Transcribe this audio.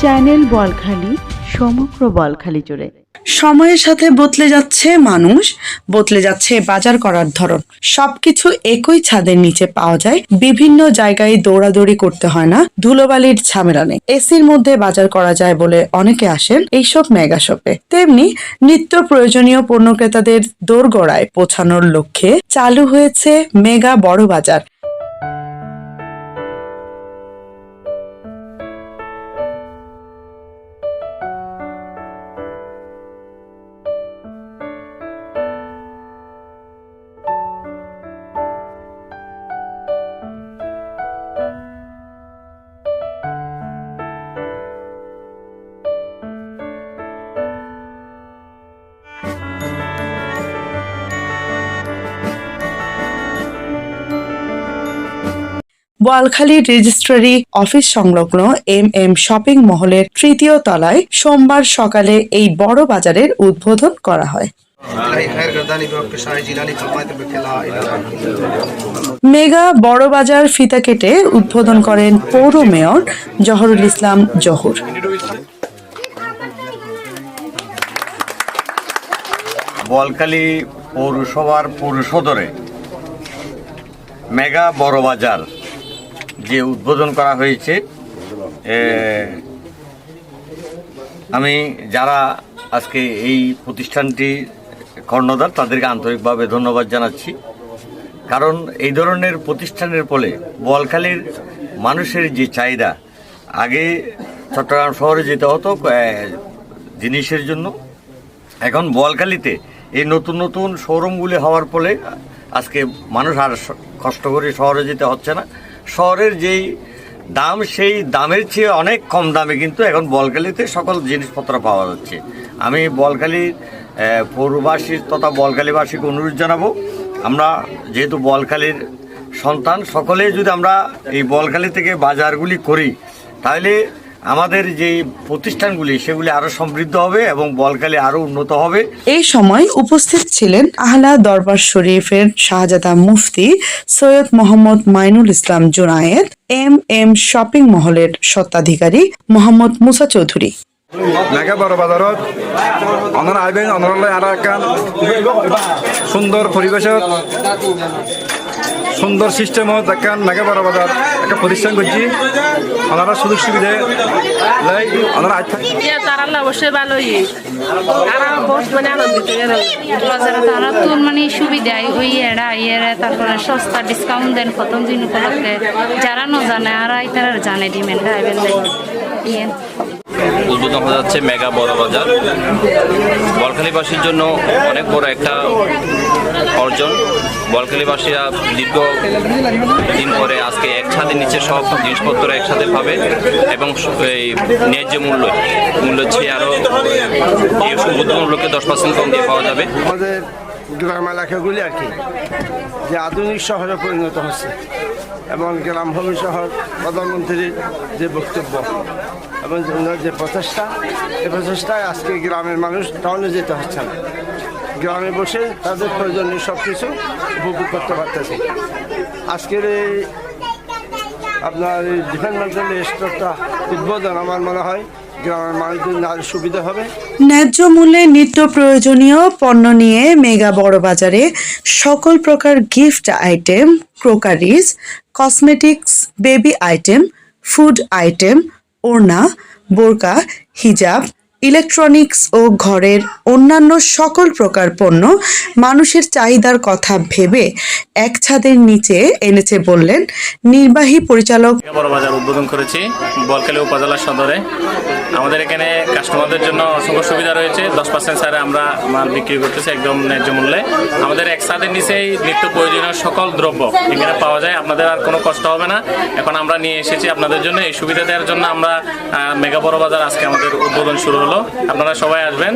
Channel Balkhali, সমগ্র বলখালি জুড়ে। সময়ের সাথে বদলে যাচ্ছে মানুষ, বদলে যাচ্ছে বাজার করার ধরন। সবকিছু একই ছাদের নিচে পাওয়া যায়, বিভিন্ন জায়গায় দৌড়াদৌড়ি করতে হয় না, ধুলোবালির ঝামেলা নেই। এসির মধ্যে বাজার করা যায় বলে অনেকে আসেন এইসব মেগা শপে। তেমনি নিত্য প্রয়োজনীয় পণ্য ক্রেতাদের দোরগোড়ায় পৌঁছানোর লক্ষ্যে চালু হয়েছে মেগা বড় বাজার। বোয়ালখালী রেজিস্ট্রারি অফিস সংলগ্ন এম এম শপিং মহলের তৃতীয় তলায় সোমবার সকালে এই বড় বাজারের উদ্বোধন করা হয়। মেগা বড় বাজার ফিতা কেটে উদ্বোধন করেন পৌর মেয়র জহরুল ইসলাম জহর। বলকালী পৌরসভার পৌর সদরে মেগা বড় বাজার যে উদ্বোধন করা হয়েছে আমি যারা আজকে এই প্রতিষ্ঠানটি কর্ণধার, তাদেরকে আন্তরিকভাবে ধন্যবাদ জানাচ্ছি। কারণ এই ধরনের প্রতিষ্ঠানের ফলে বলখালীর মানুষের যে চাহিদা, আগে চট্টগ্রাম শহরে যেতে হতো জিনিসের জন্য। এখন বোয়ালখালীতে এই নতুন নতুন শোরুমগুলি হওয়ার ফলে আজকে মানুষ আর কষ্ট করে শহরে যেতে হচ্ছে না। শহরের যেই দাম, সেই দামের চেয়ে অনেক কম দামে কিন্তু এখন বলকালিতে সকল জিনিসপত্র পাওয়া যাচ্ছে। আমি বলকালির পৌরবাসীর পৌরবাসী তথা বলকালিবাসীকে অনুরোধ জানাব, আমরা যেহেতু বলকালির সন্তান, সকলে যদি আমরা এই বলকালি থেকে বাজারগুলি করি, তাহলে আমাদের যে প্রতিষ্ঠানগুলি সেগুলি আরও সমৃদ্ধ হবে এবং বলকালে আরও উন্নত হবে। এই সময় উপস্থিত ছিলেন আহলা দরবার শরীফের শাহজাদা মুফতি Syed Mohammad Mainul Islam Junaid M M shopping মহলের স্বত্বাধিকারী মোহাম্মদ মুসা চৌধুরী। মেঘা বড় বাজারত অনর আইবেন অনরলে আর সুন্দর পরিবেশত সুন্দর সিস্টেমত একখান মেঘা বড় বাজার একটা প্রতিষ্ঠান করছি। ওনারা সুযোগ সুবিধা। লাই ওনারা আজ থাক। তারা অবশ্যই ভালোই। তারা বহুত মানে তারা। মানে সুবিধায় ওই এরা ইয়েরা তারপরে সস্তা ডিসকাউন্ট দেন প্রথম দিন উপলক্ষে। যারা ন জানে আর তারা জানে আইবেন ইয়ে। উদ্বোধন হয়ে যাচ্ছে মেগা বড় বাজার। বলখালীবাসীর জন্য অনেক বড় একটা অর্জন। বলখালীবাসীরা দীর্ঘ দিন পরে আজকে এক ছাদের নিচে সব জিনিসপত্র একসাথে পাবে এবং এই ন্যায্য মূল্য মূল্য চেয়ে আরও উদ্বোধন দশ পার্সেন্ট কম দিয়ে পাওয়া যাবে। আমাদের গ্রাম এলাকাগুলি আর কি, যে আধুনিক শহরে পরিণত হচ্ছে এবং গ্রামভূমি শহর প্রধানমন্ত্রীর যে বক্তব্য। এবং ওনার যে প্রচেষ্টা এই প্রচেষ্টায় আজকে গ্রামের মানুষ টাউনে যেতে হচ্ছে না। গ্রামে বসে তাদের প্রয়োজনীয় সব কিছু উপভোগ করতে পারতেছে। আজকের এই আপনার ডিফেন্স স্টোরটা উদ্বোধন আমার মনে হয়, গ্রামের মানুষদের সুবিধা হবে। ন্যায্য মূল্যে নিত্য প্রয়োজনীয় পণ্য নিয়ে মেগা বড় বাজারে সকল প্রকার gift item, crockeries, cosmetics, baby item, food item ওড়না বোরকা হিজাব ইলেকট্রনিক্স ও ঘরের অন্যান্য সকল প্রকার পণ্য মানুষের চাহিদার কথা ভেবে এক ছাদের নিচে এনেছে বললেন নির্বাহী পরিচালক। বড় বাজার উদ্বোধন করেছি বলকালী উপজেলা সদরে। আমাদের এখানে কাস্টমারদের জন্য অসংখ্য সুবিধা রয়েছে। দশ পার্সেন্ট ছাড়ে আমরা মাল বিক্রি করতেছি একদম ন্যায্য মূল্যে। আমাদের এক ছাদের নিচেই নিত্য প্রয়োজনীয় সকল দ্রব্য এখানে পাওয়া যায়। আপনাদের আর কোনো কষ্ট হবে না। এখন আমরা নিয়ে এসেছি আপনাদের জন্য। এই সুবিধা দেওয়ার জন্য আমরা মেগা বড় বাজার আজকে আমাদের উদ্বোধন শুরু হলো। আপনারা সবাই আসবেন।